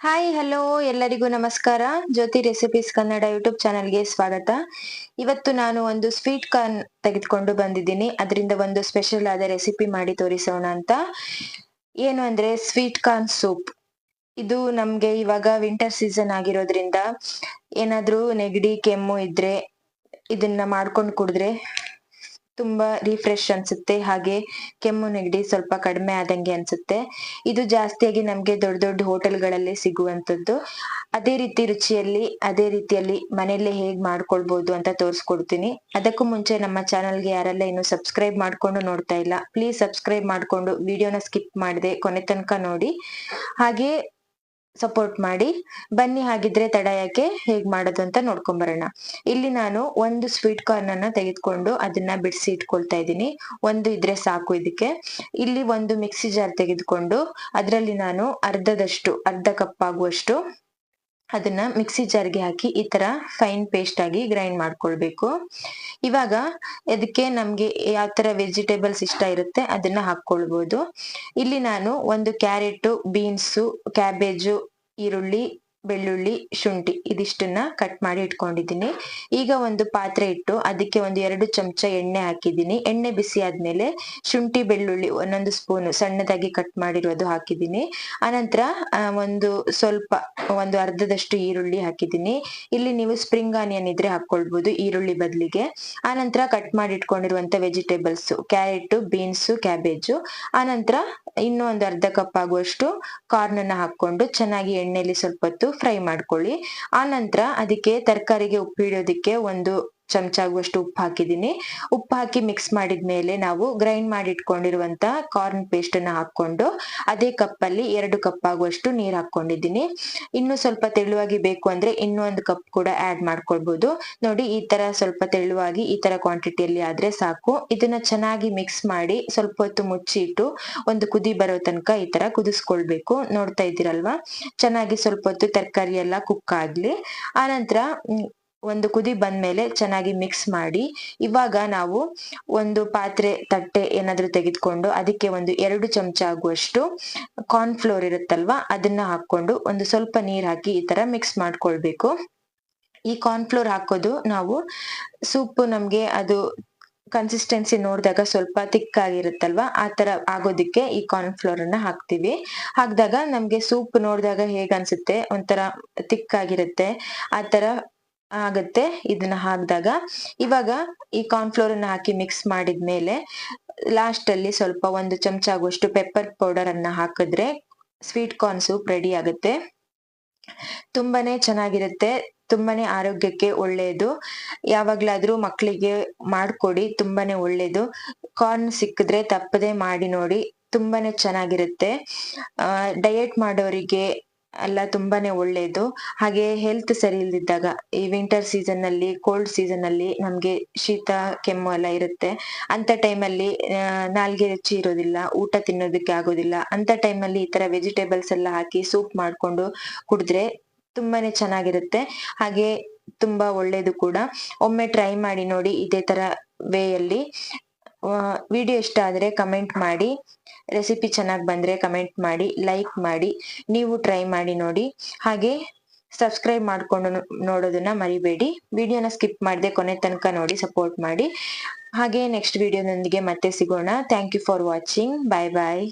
Hi hello ಎಲ್ಲರಿಗೂ ನಮಸ್ಕಾರ. ಜ್ಯೋತಿ recipes Kannada YouTube ಚಾನಲ್ಗೆ ಸ್ವಾಗತ. ಇವತ್ತು ನಾನು ಒಂದು ಸ್ವೀಟ್ ಕಾರ್ನ್ ತೆಗೆದುಕೊಂಡು ಬಂದಿದ್ದೀನಿ. ಅದರಿಂದ ಒಂದು ಸ್ಪೆಷಲ್ ಆದ ರೆಸಿಪಿ ಮಾಡಿ ತೋರಿಸೋಣ ಅಂತ. ಏನು ಅಂದ್ರೆ ಸ್ವೀಟ್ ಕಾರ್ನ್ ಸೂಪ್ ಇದು ನಮ್ಗೆ ಇವಾಗ ವಿಂಟರ್ ಸೀಸನ್ ಆಗಿರೋದ್ರಿಂದ ಏನಾದ್ರೂ ನೆಗಡಿ, ಕೆಮ್ಮು ಇದ್ರೆ ಇದನ್ನ ಮಾಡ್ಕೊಂಡು ಕುಡಿದ್ರೆ ತುಂಬಾ ರಿಫ್ರೆಶ್ ಅನ್ಸುತ್ತೆ. ಹಾಗೆ ಕೆಮ್ಮು, ನೆಗಡಿ ಸ್ವಲ್ಪ ಕಡಿಮೆ ಆದಂಗೆ ಅನ್ಸುತ್ತೆ. ಇದು ಜಾಸ್ತಿಯಾಗಿ ನಮ್ಗೆ ದೊಡ್ಡ ದೊಡ್ಡ ಹೋಟೆಲ್ಗಳಲ್ಲಿ ಸಿಗುವಂತದ್ದು ಅದೇ ರೀತಿ ರುಚಿಯಲ್ಲಿ, ಅದೇ ರೀತಿಯಲ್ಲಿ ಮನೆಯಲ್ಲೇ ಹೇಗ್ ಮಾಡ್ಕೊಳ್ಬಹುದು ಅಂತ ತೋರಿಸ್ಕೊಡ್ತೀನಿ. ಅದಕ್ಕೂ ಮುಂಚೆ ನಮ್ಮ ಚಾನಲ್ಗೆ ಯಾರೆಲ್ಲ ಇನ್ನು ಸಬ್ಸ್ಕ್ರೈಬ್ ಮಾಡ್ಕೊಂಡು ನೋಡ್ತಾ ಇಲ್ಲ, ಪ್ಲೀಸ್ ಸಬ್ಸ್ಕ್ರೈಬ್ ಮಾಡ್ಕೊಂಡು ವಿಡಿಯೋನ ಸ್ಕಿಪ್ ಮಾಡದೆ ಕೊನೆ ತನಕ ನೋಡಿ. ಹಾಗೆ ಸಪೋರ್ಟ್ ಮಾಡಿ, ಬನ್ನಿ ಹಾಗಿದ್ರೆ ತಡ ಯಾಕೆ? ಹೇಗ್ ಮಾಡೋದು ಅಂತ ನೋಡ್ಕೊಂಡ್ ಬರೋಣ ಇಲ್ಲಿ ನಾನು ಒಂದು ಸ್ವೀಟ್ ಕಾರ್ನ್ ಅನ್ನ ತೆಗೆದುಕೊಂಡು ಅದನ್ನ ಬಿಡಿಸಿ ಇಟ್ಕೊಳ್ತಾ ಇದ್ದೀನಿ. ಒಂದು ಇದ್ರೆ ಸಾಕು ಇದಕ್ಕೆ. ಇಲ್ಲಿ ಒಂದು ಮಿಕ್ಸಿ ಜಾರ್ ತೆಗೆದುಕೊಂಡು ಅದರಲ್ಲಿ ನಾನು ಅರ್ಧದಷ್ಟು, ಅರ್ಧ ಕಪ್ ಆಗುವಷ್ಟು ಅದನ್ನ ಮಿಕ್ಸಿ ಜಾರ್ಗೆ ಹಾಕಿ ಈ ತರ ಫೈನ್ ಪೇಸ್ಟ್ ಆಗಿ ಗ್ರೈಂಡ್ ಮಾಡ್ಕೊಳ್ಬೇಕು. ಇವಾಗ ಇದಕ್ಕೆ ನಮ್ಗೆ ಯಾವ ತರ ವೆಜಿಟೇಬಲ್ಸ್ ಇಷ್ಟ ಇರುತ್ತೆ ಅದನ್ನ ಹಾಕೊಳ್ಬಹುದು ಇಲ್ಲಿ ನಾನು ಒಂದು ಕ್ಯಾರೆಟ್ ಬೀನ್ಸು ಕ್ಯಾಬೇಜು ಈರುಳ್ಳಿ ಬೆಳ್ಳುಳ್ಳಿ, ಶುಂಠಿ ಇದಿಷ್ಟನ್ನ ಕಟ್ ಮಾಡಿ ಇಟ್ಕೊಂಡಿದ್ದೀನಿ. ಈಗ ಒಂದು ಪಾತ್ರೆ ಇಟ್ಟು ಅದಕ್ಕೆ ಒಂದು ಎರಡು ಚಮಚ ಎಣ್ಣೆ ಹಾಕಿದ್ದೀನಿ. ಎಣ್ಣೆ ಬಿಸಿ ಆದ್ಮೇಲೆ ಶುಂಠಿ, ಬೆಳ್ಳುಳ್ಳಿ ಒಂದೊಂದು ಸ್ಪೂನ್ ಸಣ್ಣದಾಗಿ ಕಟ್ ಮಾಡಿರೋದು ಹಾಕಿದ್ದೀನಿ. ಆನಂತರ ಒಂದು ಸ್ವಲ್ಪ, ಒಂದು ಅರ್ಧದಷ್ಟು ಈರುಳ್ಳಿ ಹಾಕಿದ್ದೀನಿ. ಇಲ್ಲಿ ನೀವು ಸ್ಪ್ರಿಂಗ್ ಆನಿಯನ್ ಇದ್ರೆ ಹಾಕೊಳ್ಬಹುದು ಈರುಳ್ಳಿ ಬದಲಿಗೆ. ಆನಂತರ ಕಟ್ ಮಾಡಿ ಇಟ್ಕೊಂಡಿರುವಂತ ವೆಜಿಟೇಬಲ್ಸ್ ಕ್ಯಾರೆಟ್ ಬೀನ್ಸ್ ಕ್ಯಾಬೇಜು ಆನಂತರ ಇನ್ನೂ ಒಂದು ಅರ್ಧ ಕಪ್ ಆಗುವಷ್ಟು ಕಾರ್ನ್ ಅನ್ನ ಹಾಕೊಂಡು ಚೆನ್ನಾಗಿ ಎಣ್ಣೆಯಲ್ಲಿ ಸ್ವಲ್ಪ ಹೊತ್ತು ಫ್ರೈ ಮಾಡ್ಕೊಳ್ಳಿ. ಆ ನಂತರ ಅದಕ್ಕೆ ತರಕಾರಿಗೆ ಉಪ್ಪು ಹಿಡಿಯೋದಿಕ್ಕೆ ಒಂದು ಚಮಚ ಆಗುವಷ್ಟು ಉಪ್ಪು ಹಾಕಿದೀನಿ ಉಪ್ಪು ಹಾಕಿ ಮಿಕ್ಸ್ ಮಾಡಿದ್ಮೇಲೆ ನಾವು ಗ್ರೈಂಡ್ ಮಾಡಿ ಇಟ್ಕೊಂಡಿರುವಂತ ಕಾರ್ನ್ ಪೇಸ್ಟ್ ಅನ್ನ ಹಾಕೊಂಡು ಅದೇ ಕಪ್ ಅಲ್ಲಿ ಎರಡು ಕಪ್ ಆಗುವಷ್ಟು ನೀರ್ ಹಾಕೊಂಡಿದ್ದೀನಿ ಇನ್ನು ಸ್ವಲ್ಪ ತೆಳುವಾಗಿ ಬೇಕು ಅಂದ್ರೆ ಇನ್ನೂ ಒಂದು ಕಪ್ ಕೂಡ ಆಡ್ ಮಾಡ್ಕೊಳ್ಬಹುದು ನೋಡಿ ಈ ತರ ಸ್ವಲ್ಪ ತೆಳುವಾಗಿ ಈ ತರ ಕ್ವಾಂಟಿಟಿಯಲ್ಲಿ ಆದ್ರೆ ಸಾಕು. ಇದನ್ನ ಚೆನ್ನಾಗಿ ಮಿಕ್ಸ್ ಮಾಡಿ ಸ್ವಲ್ಪ ಹೊತ್ತು ಮುಚ್ಚಿಟ್ಟು ಒಂದು ಕುದಿ ಬರೋ ತನಕ ಈ ತರ ಕುದಿಸ್ಕೊಳ್ಬೇಕು. ನೋಡ್ತಾ ಇದ್ದೀರಲ್ವಾ? ಚೆನ್ನಾಗಿ ಸ್ವಲ್ಪ ಹೊತ್ತು ತರಕಾರಿ ಎಲ್ಲ ಕುಕ್ ಆಗ್ಲಿ. ಆನಂತರ ಒಂದು ಕುದಿ ಬಂದ್ಮೇಲೆ ಚೆನ್ನಾಗಿ ಮಿಕ್ಸ್ ಮಾಡಿ, ಇವಾಗ ನಾವು ಒಂದು ಪಾತ್ರೆ, ತಟ್ಟೆ ಏನಾದ್ರೂ ತೆಗೆದುಕೊಂಡು ಅದಕ್ಕೆ ಒಂದು ಎರಡು ಚಮಚ ಆಗುವಷ್ಟು ಕಾರ್ನ್ ಫ್ಲೋರ್ ಇರುತ್ತಲ್ವಾ, ಅದನ್ನ ಹಾಕೊಂಡು ಒಂದು ಸ್ವಲ್ಪ ನೀರ್ ಹಾಕಿ ಈ ತರ ಮಿಕ್ಸ್ ಮಾಡ್ಕೊಳ್ಬೇಕು. ಈ ಕಾರ್ನ್ ಫ್ಲೋರ್ ಹಾಕೋದು ನಾವು ಸೂಪ್ ನಮ್ಗೆ ಅದು ಕನ್ಸಿಸ್ಟೆನ್ಸಿ ನೋಡಿದಾಗ ಸ್ವಲ್ಪ ತಿಕ್ ಆಗಿರುತ್ತಲ್ವಾ ಆ ತರ ಆಗೋದಿಕ್ಕೆ ಈ ಕಾರ್ನ್ ಫ್ಲೋರ್ ಅನ್ನ ಹಾಕ್ತಿವಿ. ಹಾಕಿದಾಗ ನಮ್ಗೆ ಸೂಪ್ ನೋಡಿದಾಗ ಹೇಗನ್ಸುತ್ತೆ ಒಂಥರ ತಿಕ್ ಆಗಿರುತ್ತೆ ಆ ತರ ಆಗತ್ತೆ ಇದನ್ನ ಹಾಕಿದಾಗ. ಇವಾಗ ಈ ಕಾರ್ನ್ ಫ್ಲೋರ್ ಅನ್ನ ಹಾಕಿ ಮಿಕ್ಸ್ ಮಾಡಿದ್ಮೇಲೆ ಲಾಸ್ಟ್ ಅಲ್ಲಿ ಸ್ವಲ್ಪ ಒಂದು ಚಮಚ ಆಗುವಷ್ಟು ಪೆಪ್ಪರ್ ಪೌಡರ್ ಅನ್ನ ಹಾಕಿದ್ರೆ ಸ್ವೀಟ್ ಕಾರ್ನ್ ಸೂಪ್ ರೆಡಿ ಆಗುತ್ತೆ. ತುಂಬಾನೇ ಚೆನ್ನಾಗಿರುತ್ತೆ, ತುಂಬಾನೇ ಆರೋಗ್ಯಕ್ಕೆ ಒಳ್ಳೆಯದು ಯಾವಾಗ್ಲಾದ್ರೂ ಮಕ್ಕಳಿಗೆ ಮಾಡ್ಕೊಡಿ, ತುಂಬಾನೇ ಒಳ್ಳೇದು. ಕಾರ್ನ್ ಸಿಕ್ಕಿದ್ರೆ ತಪ್ಪದೆ ಮಾಡಿ ನೋಡಿ, ತುಂಬಾನೇ ಚೆನ್ನಾಗಿರುತ್ತೆ. ಡಯಟ್ ಮಾಡೋರಿಗೆ ಎಲ್ಲ ತುಂಬಾನೇ ಒಳ್ಳೇದು. ಹಾಗೆ ಹೆಲ್ತ್ ಸರಿ ಇಲ್ದಿದ್ದಾಗ ಈ ವಿಂಟರ್ ಸೀಸನ್ನಲ್ಲಿ ಕೋಲ್ಡ್ ಸೀಸನ್ ಅಲ್ಲಿ ನಮ್ಗೆ ಶೀತ, ಕೆಮ್ಮು ಎಲ್ಲ ಇರುತ್ತೆ. ಅಂತ ಟೈಮಲ್ಲಿ ನಾಲ್ಗೆ ರುಚಿ ಇರೋದಿಲ್ಲ, ಊಟ ತಿನ್ನೋದಕ್ಕೆ ಆಗೋದಿಲ್ಲ. ಅಂತ ಟೈಮಲ್ಲಿ ಈ ತರ ವೆಜಿಟೇಬಲ್ಸ್ ಎಲ್ಲ ಹಾಕಿ ಸೂಪ್ ಮಾಡ್ಕೊಂಡು ಕುಡಿದ್ರೆ ತುಂಬಾನೇ ಚೆನ್ನಾಗಿರುತ್ತೆ. ಹಾಗೆ ತುಂಬಾ ಒಳ್ಳೇದು ಕೂಡ. ಒಮ್ಮೆ ಟ್ರೈ ಮಾಡಿ ನೋಡಿ ಇದೇ ತರ ವೇ ಅಲ್ಲಿ ವಿಡಿಯೋ ಇಷ್ಟ ಆದರೆ ಕಮೆಂಟ್ ಮಾಡಿ. ರೆಸಿಪಿ ಚೆನ್ನಾಗಿ ಬಂದರೆ ಕಮೆಂಟ್ ಮಾಡಿ ಲೈಕ್ ಮಾಡಿ, ನೀವು ಟ್ರೈ ಮಾಡಿ ನೋಡಿ. ಹಾಗೆ ಸಬ್ಸ್ಕ್ರೈಬ್ ಮಾಡ್ಕೊಂಡು ನೋಡೋದನ್ನ ಮರಿಬೇಡಿ. ವಿಡಿಯೋನ ಸ್ಕಿಪ್ ಮಾಡದೆ ಕೊನೆ ತನಕ ನೋಡಿ ಸಪೋರ್ಟ್ ಮಾಡಿ. ಹಾಗೆ ನೆಕ್ಸ್ಟ್ ವಿಡಿಯೋದೊಂದಿಗೆ ಮತ್ತೆ ಸಿಗೋಣ. Thank you for watching bye bye